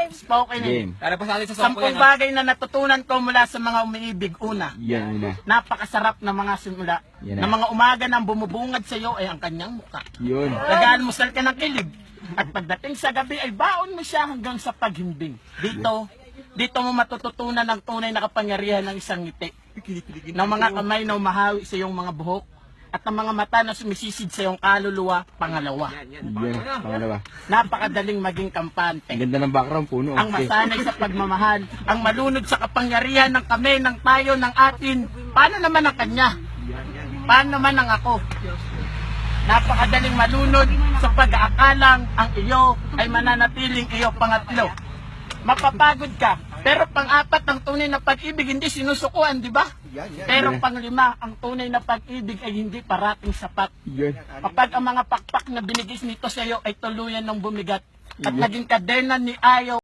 game. Spoken Game. Para pa sa atin sa Sampung sampo yan. bagay na natutunan ko mula sa mga umiibig. Una, Yan una. napakasarap na mga simula. Yan na. Na mga umaga nang bumubungad sa iyo ay ang kanyang muka. Yun. Nag-almusal ka ng kilig. At pagdating sa gabi ay baon mo siya hanggang sa paghimbing. Dito, dito mo matututunan ang tunay na kapangyarihan ng isang ngiti. Ng mga kamay na umahawi sa iyong mga buhok. At ng mga mata na sumisisid sa iyong kaluluwa, pangalawa. Yan. Pangalawa. Napakadaling maging kampante. Ang ganda ng background, puno. Ang Okay. masanay sa pagmamahal, ang malunod sa kapangyarihan ng kami, ng tayo, ng atin. Paano naman ang kanya? Paano naman ang ako? Napakadaling malunod sa pag-aakalang ang iyo ay mananatiling iyo pangatlo. Mapapagod ka, pero pang-apat ang tunay na pag-ibig hindi sinusukuan, di ba? Pero pang-lima, ang tunay na pag-ibig ay hindi parating sapat. Yun. Kapag ang mga pakpak na binigis nito sa iyo ay tuluyan ng bumigat at naging kadena ni ayaw